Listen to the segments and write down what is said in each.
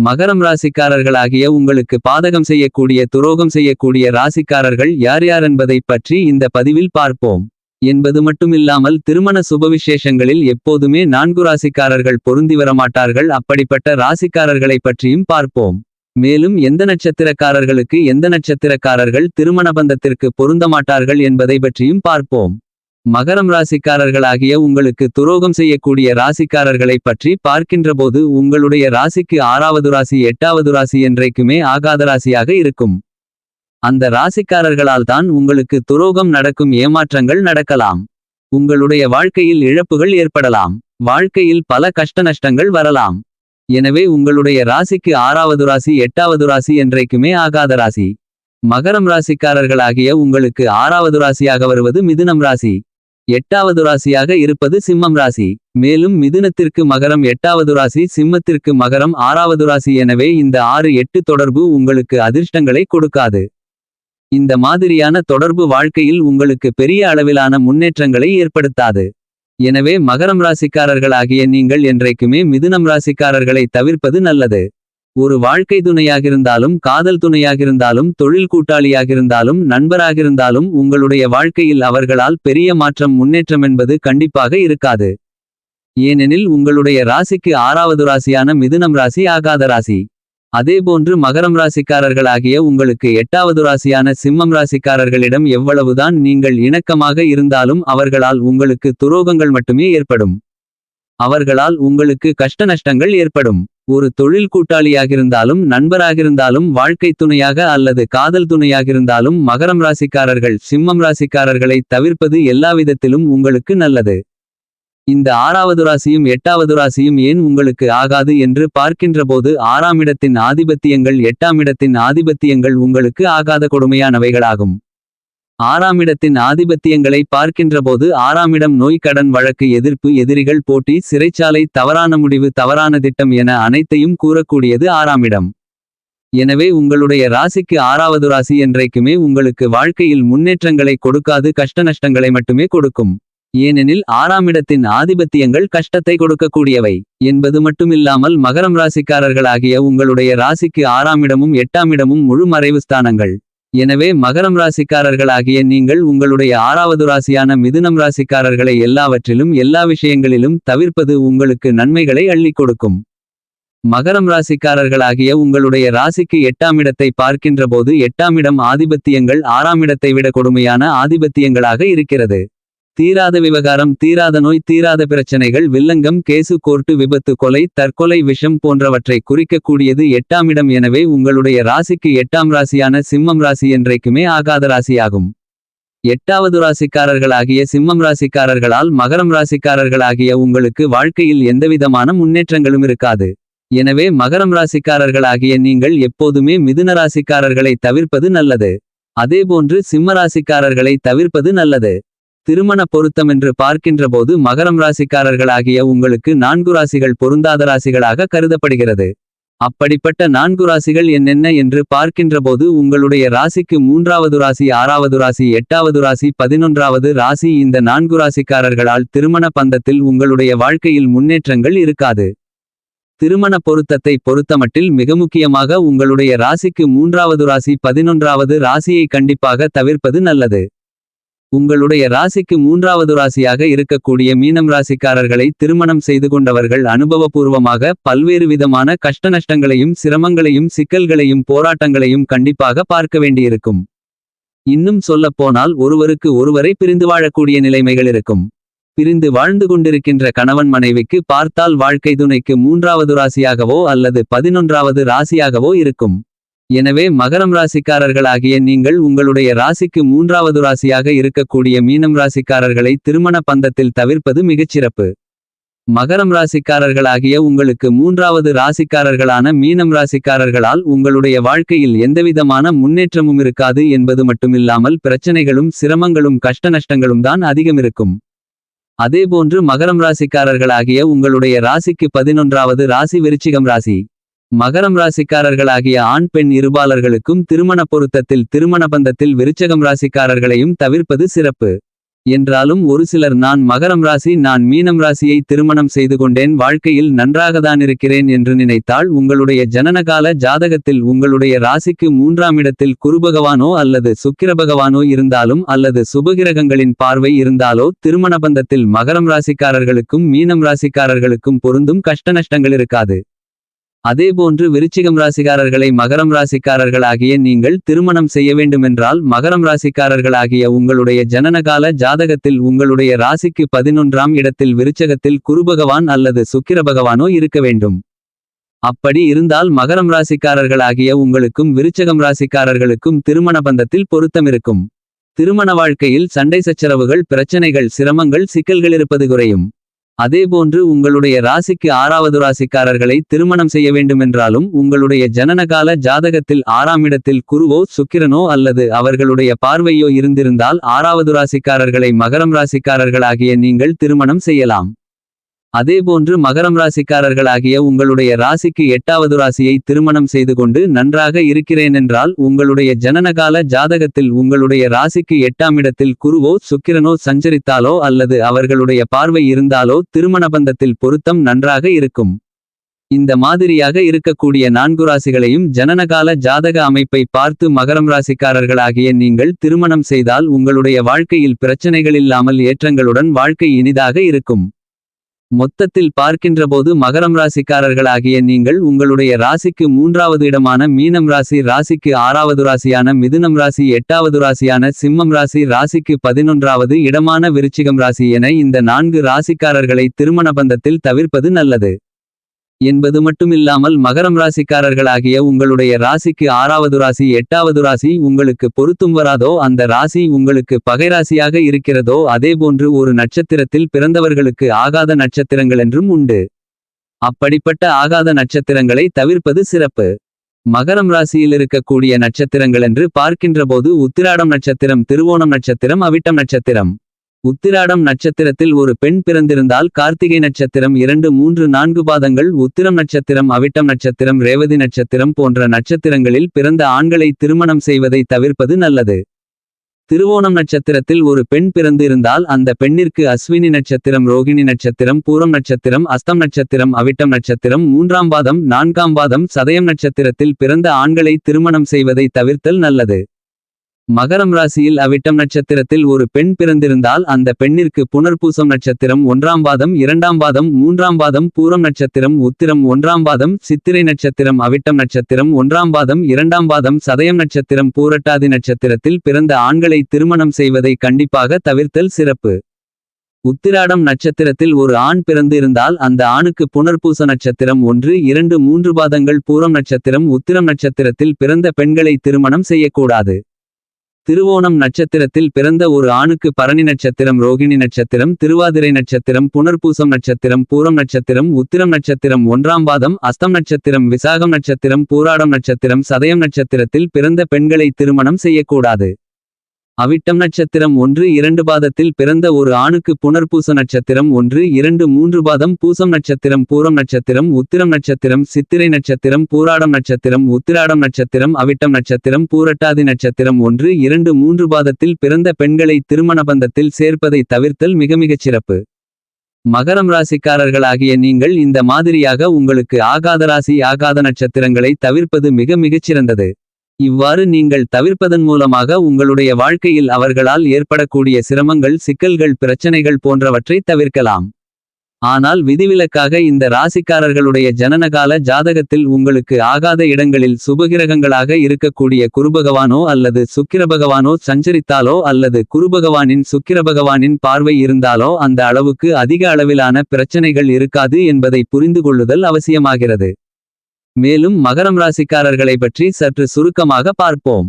மகரம் ராசிக்காரர்களாகிய உங்களுக்கு பாதகம் செய்யக்கூடிய துரோகம் செய்யக்கூடிய ராசிக்காரர்கள் யார் யார் என்பதைப் பற்றி இந்த பதிவில் பார்ப்போம். என்பது மட்டுமில்லாமல் திருமண சுபவிசேஷங்களில் எப்போதுமே நான்கு ராசிக்காரர்கள் பொருந்தி வரமாட்டார்கள். அப்படிப்பட்ட ராசிக்காரர்களைப் பற்றியும் பார்ப்போம். மேலும் எந்த நட்சத்திரக்காரர்களுக்கு எந்த நட்சத்திரக்காரர்கள் திருமண பந்தத்திற்கு பொருந்தமாட்டார்கள் என்பதை பற்றியும் பார்ப்போம். மகரம் ராசிக்காரர்களாகிய உங்களுக்கு துரோகம் செய்யக்கூடிய ராசிக்காரர்களைப் பற்றி பார்க்கின்றபோது உங்களுடைய ராசிக்கு ஆறாவது ராசி எட்டாவது ராசி என்றைக்குமே ஆகாத ராசியாக இருக்கும். அந்த ராசிக்காரர்களால் தான் உங்களுக்கு துரோகம் நடக்கும் ஏமாற்றங்கள் நடக்கலாம். உங்களுடைய வாழ்க்கையில் இழப்புகள் ஏற்படலாம். வாழ்க்கையில் பல கஷ்ட நஷ்டங்கள் வரலாம். எனவே உங்களுடைய ராசிக்கு ஆறாவது ராசி எட்டாவது ராசி என்றைக்குமே ஆகாத ராசி. மகரம் ராசிக்காரர்களாகிய உங்களுக்கு ஆறாவது ராசியாக வருவது மிதுனம் ராசி. எட்டாவது ராசியாக இருப்பது சிம்மம் ராசி. மேலும் மிதுனத்திற்கு மகரம் எட்டாவது ராசி சிம்மத்திற்கு மகரம் ஆறாவது ராசி. எனவே இந்த ஆறு எட்டு தொடர்பு உங்களுக்கு அதிர்ஷ்டங்களை கொடுக்காது. இந்த மாதிரியான தொடர்பு வாழ்க்கையில் உங்களுக்கு பெரிய அளவிலான முன்னேற்றங்களை ஏற்படுத்தாது. எனவே மகரம் ராசிக்காரர்களாகிய நீங்கள் என்றைக்குமே மிதுனம் ராசிக்காரர்களை தவிர்ப்பது நல்லது. ஒரு வாழ்க்கை துணையாகிருந்தாலும் காதல் துணையாகிருந்தாலும் தொழில் கூட்டாளியாகிருந்தாலும் நண்பராகிருந்தாலும் உங்களுடைய வாழ்க்கையில் அவர்களால் பெரிய மாற்றம் முன்னேற்றம் என்பது கண்டிப்பாக இருக்காது. ஏனெனில் உங்களுடைய ராசிக்கு ஆறாவது ராசியான மிதுனம் ராசி ஆகாத ராசி. அதேபோன்று மகரம் ராசிக்காரர்களாகிய உங்களுக்கு எட்டாவது ராசியான சிம்மம் ராசிக்காரர்களிடம் எவ்வளவுதான் நீங்கள் இணக்கமாக இருந்தாலும் அவர்களால் உங்களுக்கு துரோகங்கள் மட்டுமே ஏற்படும். அவர்களால் உங்களுக்கு கஷ்ட நஷ்டங்கள் ஏற்படும். ஒரு தொழில் கூட்டாளியாகிருந்தாலும் நண்பராகிருந்தாலும் வாழ்க்கை துணையாக அல்லது காதல் துணையாகிருந்தாலும் மகரம் ராசிக்காரர்கள் சிம்மம் ராசிக்காரர்களை தவிர்ப்பது எல்லாவிதத்திலும் உங்களுக்கு நல்லது. இந்த ஆறாவது ராசியும் எட்டாவது ராசியும் ஏன் உங்களுக்கு ஆகாது என்று பார்க்கின்றபோது ஆறாம் இடத்தின் ஆதிபத்தியங்கள் எட்டாம் இடத்தின் ஆதிபத்தியங்கள் உங்களுக்கு ஆகாத கொடுமையானவைகளாகும். ஆறாம் இடத்தின் ஆதிபத்தியங்களை பார்க்கின்றபோது ஆறாம் இடம் நோய் கடன் வழக்கு எதிர்ப்பு எதிரிகள் போட்டி சிறைச்சாலை தவறான முடிவு தவறான திட்டம் என அனைத்தையும் கூறக்கூடியது ஆறாம் இடம். எனவே உங்களுடைய ராசிக்கு ஆறாவது ராசி என்றைக்குமே உங்களுக்கு வாழ்க்கையில் முன்னேற்றங்களை கொடுக்காது கஷ்ட நஷ்டங்களை மட்டுமே கொடுக்கும். ஏனெனில் ஆறாம் இடத்தின் ஆதிபத்தியங்கள் கஷ்டத்தை கொடுக்கக்கூடியவை. என்பது மட்டுமில்லாமல் மகரம் ராசிக்காரர்களாகிய உங்களுடைய ராசிக்கு ஆறாம் இடமும் எட்டாம் இடமும் முழு மறைவு ஸ்தானங்கள் எனவே மகரம் ராசிக்காரர்களாகிய நீங்கள் உங்களுடைய ஆறாவது ராசியான மிதுனம் ராசிக்காரர்களை எல்லாவற்றிலும் எல்லா விஷயங்களிலும் தவிர்ப்பது உங்களுக்கு நன்மைகளை அள்ளிக் கொடுக்கும். மகரம் ராசிக்காரர்களாகிய உங்களுடைய ராசிக்கு எட்டாம் இடத்தை பார்க்கின்றபோது எட்டாம் இடம் ஆதிபத்தியங்கள் ஆறாம் இடத்தை விட கொடுமையான ஆதிபத்தியங்களாக இருக்கிறது. தீராத விவகாரம் தீராத நோய் தீராத பிரச்சனைகள் வில்லங்கம் கேசு கோர்ட்டு விபத்து கொலை தற்கொலை விஷம் போன்றவற்றை குறிக்கக்கூடியது எட்டாம் இடம். எனவே உங்களுடைய ராசிக்கு எட்டாம் ராசியான சிம்மம் ராசி என்றைக்குமே ஆகாத ராசியாகும். எட்டாவது ராசிக்காரர்களாகிய சிம்மம் ராசிக்காரர்களால் மகரம் ராசிக்காரர்களாகிய உங்களுக்கு வாழ்க்கையில் எந்தவிதமான முன்னேற்றங்களும் இருக்காது. எனவே மகரம் ராசிக்காரர்களாகிய நீங்கள் எப்போதுமே மிதுன ராசிக்காரர்களை தவிர்ப்பது நல்லது. அதேபோன்று சிம்ம ராசிக்காரர்களை தவிர்ப்பது நல்லது. திருமண பொருத்தமென்று பார்க்கின்றபோது மகரம் ராசிக்காரர்களாகிய உங்களுக்கு நான்கு ராசிகள் பொருந்தாத ராசிகளாக கருதப்படுகிறது. அப்படிப்பட்ட நான்கு ராசிகள் என்னென்ன என்று பார்க்கின்றபோது உங்களுடைய ராசிக்கு மூன்றாவது ராசி ஆறாவது ராசி எட்டாவது ராசி பதினொன்றாவது ராசி இந்த நான்கு ராசிக்காரர்களால் திருமண பந்தத்தில் உங்களுடைய வாழ்க்கையில் முன்னேற்றங்கள் இருக்காது. திருமண பொருத்தத்தை பொருத்தமட்டில் மிக முக்கியமாக உங்களுடைய ராசிக்கு மூன்றாவது ராசி பதினொன்றாவது ராசியை கண்டிப்பாக தவிர்ப்பது நல்லது. உங்களுடைய ராசிக்கு மூன்றாவது ராசியாக இருக்கக்கூடிய மீனம் ராசிக்காரர்களை திருமணம் செய்து கொண்டவர்கள் அனுபவபூர்வமாக பல்வேறு விதமான கஷ்ட நஷ்டங்களையும் சிரமங்களையும் சிக்கல்களையும் போராட்டங்களையும் கண்டிப்பாக பார்க்க வேண்டியிருக்கும். இன்னும் சொல்லப்போனால் ஒருவருக்கு ஒருவரை பிரிந்து வாழக்கூடிய நிலைமைகள் இருக்கும். பிரிந்து வாழ்ந்து கொண்டிருக்கின்ற கணவன் மனைவிக்கு பார்த்தால் வாழ்க்கை துணைக்கு மூன்றாவது ராசியாகவோ அல்லது பதினொன்றாவது ராசியாகவோ இருக்கும். எனவே மகரம் ராசிக்காரர்களாகிய நீங்கள் உங்களுடைய ராசிக்கு மூன்றாவது ராசியாக இருக்கக்கூடிய மீனம் ராசிக்காரர்களை திருமண பந்தத்தில் தவிர்ப்பது மிகச்சிறப்பு. மகரம் ராசிக்காரர்களாகிய உங்களுக்கு மூன்றாவது ராசிக்காரர்களான மீனம் ராசிக்காரர்களால் உங்களுடைய வாழ்க்கையில் எந்தவிதமான முன்னேற்றமும் இருக்காது என்பது மட்டுமில்லாமல் பிரச்சனைகளும் சிரமங்களும் கஷ்ட நஷ்டங்களும் தான் அதிகம் இருக்கும். அதேபோன்று மகரம் ராசிக்காரர்களாகிய உங்களுடைய ராசிக்கு பதினொன்றாவது ராசி விருச்சிகம் ராசி. மகரம் ராசிக்காரர்களாகிய ஆண் பெண் இருபாலர்களுக்கும் திருமண பொருத்தத்தில் திருமண பந்தத்தில் விருச்சகம் ராசிக்காரர்களையும் தவிர்ப்பது சிறப்பு. என்றாலும் ஒரு சிலர் நான் மகரம் ராசி நான் மீனம் ராசியை திருமணம் செய்து கொண்டேன் வாழ்க்கையில் நன்றாகத்தானிருக்கிறேன் என்று நினைத்தால் உங்களுடைய ஜனனகால ஜாதகத்தில் உங்களுடைய ராசிக்கு மூன்றாம் இடத்தில் குருபகவானோ அல்லது சுக்கிர பகவானோ இருந்தாலும் அல்லது சுபகிரகங்களின் பார்வை இருந்தாலோ திருமண பந்தத்தில் மகரம் ராசிக்காரர்களுக்கும் மீனம் ராசிக்காரர்களுக்கும் பொருந்தும் கஷ்டநஷ்டங்கள் இருக்காது. அதேபோன்று விருச்சிகம் ராசிக்காரர்களை மகரம் ராசிக்காரர்களாகிய நீங்கள் திருமணம் செய்ய வேண்டுமென்றால் மகரம் ராசிக்காரர்களாகிய உங்களுடைய ஜனனகால ஜாதகத்தில் உங்களுடைய ராசிக்கு பதினொன்றாம் இடத்தில் விருச்சகத்தில் குருபகவான் அல்லது சுக்கிர பகவானோ இருக்க வேண்டும். அப்படி இருந்தால் மகரம் ராசிக்காரர்களாகிய உங்களுக்கும் விருச்சகம் ராசிக்காரர்களுக்கும் திருமண பந்தத்தில் பொருத்தமிருக்கும் திருமண வாழ்க்கையில் சண்டை சச்சரவுகள் பிரச்சனைகள் சிரமங்கள் சிக்கல்கள் இருப்பது குறையும். அதேபோன்று உங்களுடைய ராசிக்கு ஆறாவது ராசிக்காரர்களை திருமணம் செய்ய வேண்டுமென்றாலும் உங்களுடைய ஜனனகால ஜாதகத்தில் ஆறாம் இடத்தில் குருவோ சுக்கிரனோ அல்லது அவர்களுடைய பார்வையோ இருந்திருந்தால் ஆறாவது ராசிக்காரர்களை மகரம் ராசிக்காரர்களாகிய நீங்கள் திருமணம் செய்யலாம். அதேபோன்று மகரம் ராசிக்காரர்களாகிய உங்களுடைய ராசிக்கு எட்டாவது ராசியை திருமணம் செய்து கொண்டு நன்றாக இருக்கிறேனென்றால் உங்களுடைய ஜனனகால ஜாதகத்தில் உங்களுடைய ராசிக்கு எட்டாம் இடத்தில் குருவோ சுக்கிரனோ சஞ்சரித்தாலோ அல்லது அவர்களுடைய பார்வை இருந்தாலோ திருமண பந்தத்தில் பொருத்தம் நன்றாக இருக்கும். இந்த மாதிரியாக இருக்கக்கூடிய நான்கு ராசிகளையும் ஜனனகால ஜாதக அமைப்பை பார்த்து மகரம் ராசிக்காரர்களாகிய நீங்கள் திருமணம் செய்தால் உங்களுடைய வாழ்க்கையில் பிரச்சனைகள் இல்லாமல் ஏற்றங்களுடன் வாழ்க்கை இனிதாக இருக்கும். மொத்தத்தில் பார்க்கின்றபோது மகரம் ராசிக்காரர்களாகிய நீங்கள் உங்களுடைய ராசிக்கு மூன்றாவது இடமான மீனம் ராசி ராசிக்கு ஆறாவது ராசியான மிதுனம் ராசி எட்டாவது ராசியான சிம்மம் ராசி ராசிக்கு பதினொன்றாவது இடமான விருச்சிகம் ராசி என இந்த நான்கு ராசிக்காரர்களை திருமண பந்தத்தில் தவிர்ப்பது நல்லது. என்பது மட்டுமில்லாமல் மகரம் ராசிக்காரர்களாகிய உங்களுடைய ராசிக்கு ஆறாவது ராசி எட்டாவது ராசி உங்களுக்கு பொருத்தும் வராதோ அந்த ராசி உங்களுக்கு பகைராசியாக இருக்கிறதோ அதேபோன்று ஒரு நட்சத்திரத்தில் பிறந்தவர்களுக்கு ஆகாத நட்சத்திரங்கள் என்றும் உண்டு. அப்படிப்பட்ட ஆகாத நட்சத்திரங்களை தவிர்ப்பது சிறப்பு. மகரம் ராசியில் இருக்கக்கூடிய நட்சத்திரங்கள் என்று பார்க்கின்றபோது உத்திராடம் நட்சத்திரம் திருவோணம் நட்சத்திரம் அவிட்டம் நட்சத்திரம். உத்திராடம் நட்சத்திரத்தில் ஒரு பெண் பிறந்திருந்தால் கார்த்திகை நட்சத்திரம் இரண்டு மூன்று நான்கு பாதங்கள் உத்திரம் நட்சத்திரம் அவிட்டம் நட்சத்திரம் ரேவதி நட்சத்திரம் போன்ற நட்சத்திரங்களில் பிறந்த ஆண்களை திருமணம் செய்வதை தவிர்ப்பது நல்லது. திருவோணம் நட்சத்திரத்தில் ஒரு பெண் பிறந்து இருந்தால் அந்த பெண்ணிற்கு அஸ்வினி நட்சத்திரம் ரோகிணி நட்சத்திரம் பூரம் நட்சத்திரம் அஸ்தம் நட்சத்திரம் அவிட்டம் நட்சத்திரம் மூன்றாம் பாதம் நான்காம் பாதம் சதயம் நட்சத்திரத்தில் பிறந்த ஆண்களை திருமணம் செய்வதை தவிர்த்தல் நல்லது. மகரம் ராசியில் அவிட்டம் நட்சத்திரத்தில் ஒரு பெண் பிறந்திருந்தால் அந்த பெண்ணிற்கு புனர்பூசம் நட்சத்திரம் ஒன்றாம் பாதம் இரண்டாம் பாதம் மூன்றாம் பாதம் பூரம் நட்சத்திரம் உத்திரம் ஒன்றாம் பாதம் சித்திரை நட்சத்திரம் அவிட்டம் நட்சத்திரம் ஒன்றாம் பாதம் இரண்டாம் பாதம் சதயம் நட்சத்திரம் பூரட்டாதி நட்சத்திரத்தில் பிறந்த ஆண்களை திருமணம் செய்வதை கண்டிப்பாக தவிர்த்தல் சிறப்பு. உத்திராடம் நட்சத்திரத்தில் ஒரு ஆண் பிறந்து இருந்தால் அந்த ஆணுக்கு புனர்பூச நட்சத்திரம் ஒன்று இரண்டு மூன்று பாதங்கள் பூரம் நட்சத்திரம் உத்திரம் நட்சத்திரத்தில் பிறந்த பெண்களை திருமணம் செய்யக்கூடாது. திருவோணம் நட்சத்திரத்தில் பிறந்த ஒரு ஆணுக்கு பரணி நட்சத்திரம் ரோகிணி நட்சத்திரம் திருவாதிரை நட்சத்திரம் புனர்பூசம் நட்சத்திரம் பூரம் நட்சத்திரம் உத்திரம் நட்சத்திரம் ஒன்றாம் பாதம் அஸ்தம் நட்சத்திரம் விசாகம் நட்சத்திரம் பூராடம் நட்சத்திரம் சதயம் நட்சத்திரத்தில் பிறந்த பெண்களை திருமணம் செய்யக்கூடாது. அவிட்டம் நட்சத்திரம் ஒன்று இரண்டு பாதத்தில் பிறந்த ஒரு ஆணுக்கு புனர்பூச நட்சத்திரம் ஒன்று இரண்டு மூன்று பாதம் பூசம் நட்சத்திரம் பூரம் நட்சத்திரம் உத்திரம் நட்சத்திரம் சித்திரை நட்சத்திரம் பூராடம் நட்சத்திரம் உத்திராடம் நட்சத்திரம் அவிட்டம் நட்சத்திரம் பூரட்டாதி நட்சத்திரம் ஒன்று இரண்டு மூன்று பாதத்தில் பிறந்த பெண்களை திருமண பந்தத்தில் சேர்ப்பதை தவிர்த்தல் மிக மிகச் சிறப்பு. மகரம் ராசிக்காரர்களாகிய நீங்கள் இந்த மாதிரியாக உங்களுக்கு ஆகாத ராசி ஆகாத நட்சத்திரங்களை தவிர்ப்பது மிக மிகச் சிறந்தது. இவ்வாறு நீங்கள் தவிர்ப்பதன் மூலமாக உங்களுடைய வாழ்க்கையில் அவர்களால் ஏற்படக்கூடிய சிரமங்கள் சிக்கல்கள் பிரச்சனைகள் போன்றவற்றை தவிர்க்கலாம். ஆனால் விதிவிலக்காக இந்த ராசிக்காரர்களுடைய ஜனனகால ஜாதகத்தில் உங்களுக்கு ஆகாத இடங்களில் சுபகிரகங்களாக இருக்கக்கூடிய குருபகவானோ அல்லது சுக்கிரபகவானோ சஞ்சரித்தாலோ அல்லது குருபகவானின் சுக்கிரபகவானின் பார்வை இருந்தாலோ அந்த அளவுக்கு அதிக அளவிலான பிரச்சனைகள் இருக்காது என்பதை புரிந்து கொள்ளுதல் அவசியமாகிறது. மேலும் மகரம் ராசிக்காரர்களை பற்றி சற்று சுருக்கமாக பார்ப்போம்.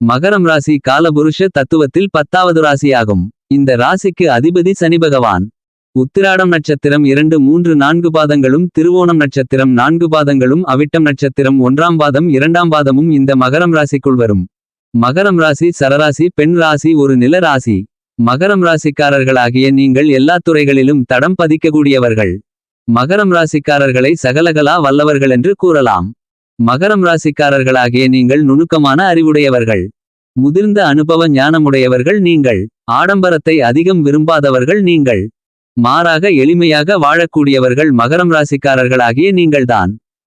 மகரம் ராசி காலபுருஷ தத்துவத்தில் பத்தாவது ராசியாகும். இந்த ராசிக்கு அதிபதி சனி பகவான். உத்திராடம் நட்சத்திரம் இரண்டு மூன்று நான்கு பாதங்களும் திருவோணம் நட்சத்திரம் நான்கு பாதங்களும் அவிட்டம் நட்சத்திரம் ஒன்றாம் பாதம் இரண்டாம் பாதமும் இந்த மகரம் ராசிக்குள் வரும். மகரம் ராசி சரராசி பெண் ராசி ஒரு நில ராசி. மகரம் ராசிக்காரர்களாகிய நீங்கள் எல்லா துறைகளிலும் தடம் பதிக்கக்கூடியவர்கள். மகரம் ராசிக்காரர்களை சகலகலா வல்லவர்கள் என்று கூறலாம். மகரம் ராசிக்காரர்களாகிய நீங்கள் நுணுக்கமான அறிவுடையவர்கள். முதிர்ந்த அனுபவ ஞானமுடையவர்கள் நீங்கள். ஆடம்பரத்தை அதிகம் விரும்பாதவர்கள் நீங்கள். மாறாக எளிமையாக வாழக்கூடியவர்கள் மகரம் ராசிக்காரர்களாகிய நீங்கள்தான்.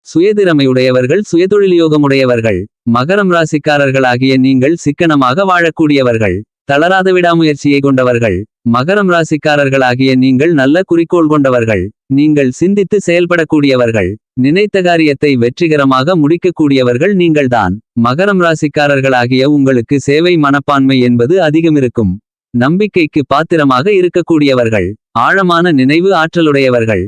சுயதிறமையுடையவர்கள் சுயதொழில்யோகமுடையவர்கள். மகரம் ராசிக்காரர்களாகிய நீங்கள் சிக்கனமாக வாழக்கூடியவர்கள். தளராத விடாமுயற்சியை கொண்டவர்கள் மகரம் ராசிக்காரர்களாகிய நீங்கள் நல்ல குறிக்கோள் கொண்டவர்கள் நீங்கள் சிந்தித்து செயல்படக்கூடியவர்கள் நினைத்த காரியத்தை வெற்றிகரமாக முடிக்கக்கூடியவர்கள் நீங்கள்தான். மகரம் ராசிக்காரர்களாகிய உங்களுக்கு சேவை மனப்பான்மை என்பது அதிகமிருக்கும். நம்பிக்கைக்கு பாத்திரமாக இருக்கக்கூடியவர்கள் ஆழமான நினைவு ஆற்றலுடையவர்கள்.